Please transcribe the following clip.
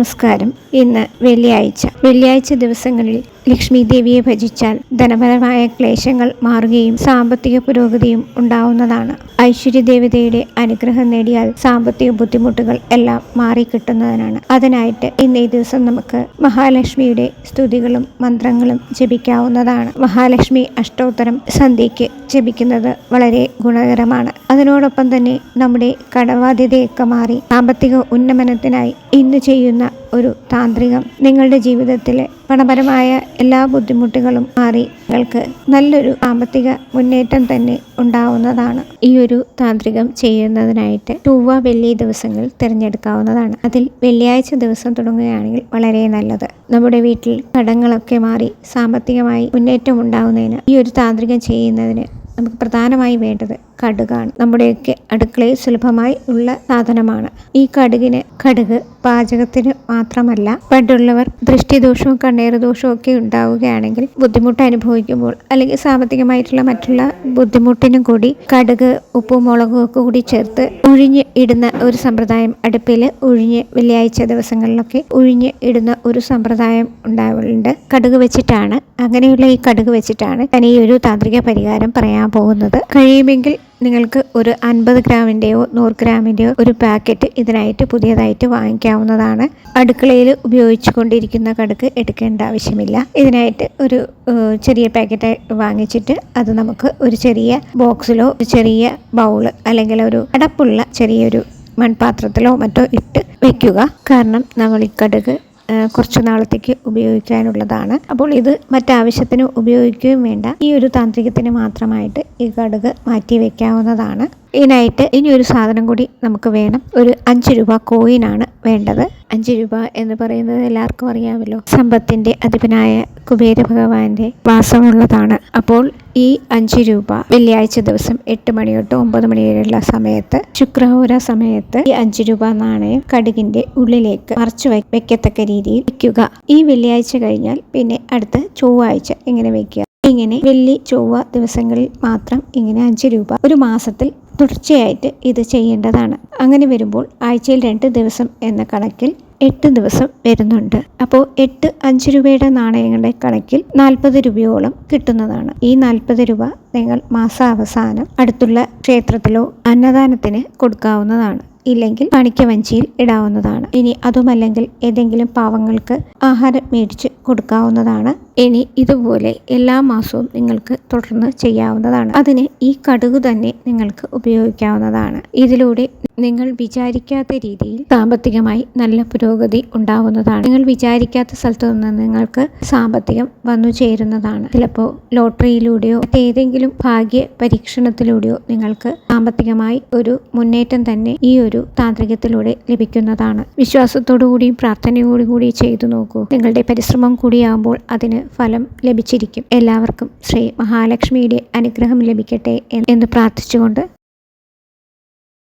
നമസ്കാരം. ഇന്ന് വെള്ളിയാഴ്ച. വെള്ളിയാഴ്ച ദിവസങ്ങളിൽ ലക്ഷ്മി ദേവിയെ ഭജിച്ചാൽ ധനപരമായ ക്ലേശങ്ങൾ മാറുകയും സാമ്പത്തിക പുരോഗതിയും ഉണ്ടാവുന്നതാണ്. ഐശ്വര്യ ദേവതയുടെ അനുഗ്രഹം നേടിയാൽ സാമ്പത്തിക ബുദ്ധിമുട്ടുകൾ എല്ലാം മാറിക്കിട്ടുന്നതിനാണ്. അതിനായിട്ട് ഇന്ന് ദിവസം നമുക്ക് മഹാലക്ഷ്മിയുടെ സ്തുതികളും മന്ത്രങ്ങളും ജപിക്കാവുന്നതാണ്. മഹാലക്ഷ്മി അഷ്ടോത്തരം സന്ധ്യയ്ക്ക് ജപിക്കുന്നത് വളരെ ഗുണകരമാണ്. അതിനോടൊപ്പം തന്നെ നമ്മുടെ കടബാധ്യതയൊക്കെ മാറി സാമ്പത്തിക ഉന്നമനത്തിനായി ഇന്ന് ചെയ്യുന്ന ഒരു താന്ത്രികം. നിങ്ങളുടെ ജീവിതത്തിലെ പണപരമായ എല്ലാ ബുദ്ധിമുട്ടുകളും മാറി നിങ്ങൾക്ക് നല്ലൊരു സാമ്പത്തിക മുന്നേറ്റം തന്നെ ഉണ്ടാവുന്നതാണ്. ഈ ഒരു താന്ത്രികം ചെയ്യുന്നതിനായിട്ട് ചൊവ്വ വെള്ളി ദിവസങ്ങൾ തിരഞ്ഞെടുക്കാവുന്നതാണ്. അതിൽ വെള്ളിയാഴ്ച ദിവസം തുടങ്ങുകയാണെങ്കിൽ വളരെ നല്ലത്. നമ്മുടെ വീട്ടിൽ കടങ്ങളൊക്കെ മാറി സാമ്പത്തികമായി മുന്നേറ്റം ഉണ്ടാവുന്നതിന് ഈ ഒരു താന്ത്രികം ചെയ്യുന്നതിന് നമുക്ക് പ്രധാനമായി വേണ്ടത് കടുകാണ്. നമ്മുടെയൊക്കെ അടുക്കളയിൽ സുലഭമായി ഉള്ള സാധനമാണ്. ഈ കടുകിന് കടുക് പാചകത്തിന് മാത്രമല്ല പണ്ടുള്ളവർ ദൃഷ്ടിദോഷവും കണ്ണേറ് ദോഷവും ഒക്കെ ഉണ്ടാവുകയാണെങ്കിൽ ബുദ്ധിമുട്ട് അനുഭവിക്കുമ്പോൾ അല്ലെങ്കിൽ സാമ്പത്തികമായിട്ടുള്ള മറ്റുള്ള ബുദ്ധിമുട്ടിനും കൂടി കടുക് ഉപ്പും മുളകും ഒക്കെ കൂടി ചേർത്ത് ഉഴിഞ്ഞ് ഇടുന്ന ഒരു സമ്പ്രദായം അടുപ്പിൽ ഉഴിഞ്ഞ് വെള്ളിയാഴ്ച ദിവസങ്ങളിലൊക്കെ ഉഴിഞ്ഞ് ഇടുന്ന ഒരു സമ്പ്രദായം ഉണ്ടാവുന്നുണ്ട് കടുക് വെച്ചിട്ടാണ്. അങ്ങനെയുള്ള ഈ കടുക് വെച്ചിട്ടാണ് ഞാൻ ഈ ഒരു താന്ത്രിക പരിഹാരം പറയാൻ പോകുന്നത്. കഴിയുമെങ്കിൽ നിങ്ങൾക്ക് ഒരു അൻപത് ഗ്രാമിന്റെയോ നൂറ് ഗ്രാമിന്റെയോ ഒരു പാക്കറ്റ് ഇതിനായിട്ട് പുതിയതായിട്ട് വാങ്ങിക്കാവുന്നതാണ്. അടുക്കളയിൽ ഉപയോഗിച്ചു കൊണ്ടിരിക്കുന്ന കടുക്ക് എടുക്കേണ്ട ആവശ്യമില്ല. ഇതിനായിട്ട് ഒരു ചെറിയ പാക്കറ്റ് വാങ്ങിച്ചിട്ട് അത് നമുക്ക് ഒരു ചെറിയ ബോക്സിലോ ഒരു ചെറിയ ബൗൾ അല്ലെങ്കിൽ ഒരു അടപ്പുള്ള ചെറിയൊരു മൺപാത്രത്തിലോ മറ്റോ ഇട്ട് വെക്കുക. കാരണം നമ്മൾ ഈ കടുക് കുറച്ച് നാളത്തേക്ക് ഉപയോഗിക്കാനുള്ളതാണ്. അപ്പോൾ ഇത് മറ്റാവശ്യത്തിന് ഉപയോഗിക്കുകയും വേണ്ട. ഈ ഒരു താന്ത്രികത്തിന് മാത്രമായിട്ട് ഈ കടുക് മാറ്റി വെക്കാവുന്നതാണ്. ഇതിനായിട്ട് ഇനി ഒരു സാധനം കൂടി നമുക്ക് വേണം. ഒരു അഞ്ച് രൂപ കോയിൻ ആണ് വേണ്ടത്. അഞ്ച് രൂപ എന്ന് പറയുന്നത് എല്ലാവർക്കും അറിയാമല്ലോ. സമ്പത്തിന്റെ അധിപനായ കുബേര ഭഗവാന്റെ വാസമുള്ളതാണ്. അപ്പോൾ ഈ അഞ്ച് രൂപ വെള്ളിയാഴ്ച ദിവസം എട്ട് മണി തൊട്ട് ഒമ്പത് മണി വരെയുള്ള സമയത്ത് ശുക്രഹോര സമയത്ത് ഈ അഞ്ച് രൂപ നാണയം കടുകിന്റെ ഉള്ളിലേക്ക് മറച്ചു വെക്കത്തക്ക രീതിയിൽ വെക്കുക. ഈ വെള്ളിയാഴ്ച കഴിഞ്ഞാൽ പിന്നെ അടുത്ത ചൊവ്വാഴ്ച ഇങ്ങനെ വെക്കുക. ഇങ്ങനെ വെള്ളി ചൊവ്വ ദിവസങ്ങളിൽ മാത്രം ഇങ്ങനെ അഞ്ച് രൂപ ഒരു മാസത്തിൽ തുടർച്ചയായിട്ട് ഇത് ചെയ്യേണ്ടതാണ്. അങ്ങനെ വരുമ്പോൾ ആഴ്ചയിൽ രണ്ട് ദിവസം എന്ന കണക്കിൽ എട്ട് ദിവസം വരുന്നുണ്ട്. അപ്പോൾ എട്ട് അഞ്ച് രൂപയുടെ നാണയങ്ങളുടെ കണക്കിൽ നാൽപ്പത് രൂപയോളം കിട്ടുന്നതാണ്. ഈ നാൽപ്പത് രൂപ നിങ്ങൾ മാസാവസാനം അടുത്തുള്ള ക്ഷേത്രത്തിലോ അന്നദാനത്തിന് കൊടുക്കാവുന്നതാണ്. ഇല്ലെങ്കിൽ പണിക്കവഞ്ചിയിൽ ഇടാവുന്നതാണ്. ഇനി അതുമല്ലെങ്കിൽ ഏതെങ്കിലും പാവങ്ങൾക്ക് ആഹാരം മേടിച്ച് കൊടുക്കാവുന്നതാണ്. ഇനി ഇതുപോലെ എല്ലാ മാസവും നിങ്ങൾക്ക് തുടർന്ന് ചെയ്യാവുന്നതാണ്. അതിന് ഈ കടുക് തന്നെ നിങ്ങൾക്ക് ഉപയോഗിക്കാവുന്നതാണ്. ഇതിലൂടെ നിങ്ങൾ വിചാരിക്കാത്ത രീതിയിൽ സാമ്പത്തികമായി നല്ല പുരോഗതി ഉണ്ടാവുന്നതാണ്. നിങ്ങൾ വിചാരിക്കാത്ത സ്ഥലത്തു നിന്ന് നിങ്ങൾക്ക് സാമ്പത്തികം വന്നു ചേരുന്നതാണ്. ചിലപ്പോൾ ലോട്ടറിയിലൂടെയോ മറ്റേതെങ്കിലും ഭാഗ്യ പരീക്ഷണത്തിലൂടെയോ നിങ്ങൾക്ക് സാമ്പത്തികമായി ഒരു മുന്നേറ്റം തന്നെ ഈ ഒരു താന്ത്രികത്തിലൂടെ ലഭിക്കുന്നതാണ്. വിശ്വാസത്തോടു കൂടിയും കൂടി ചെയ്തു നോക്കൂ. നിങ്ങളുടെ പരിശ്രമം കൂടിയാകുമ്പോൾ അതിന് ഫലം ലഭിച്ചിരിക്കും. എല്ലാവർക്കും ശ്രീ മഹാലക്ഷ്മിയുടെ അനുഗ്രഹം ലഭിക്കട്ടെ എന്ന് പ്രാർത്ഥിച്ചുകൊണ്ട്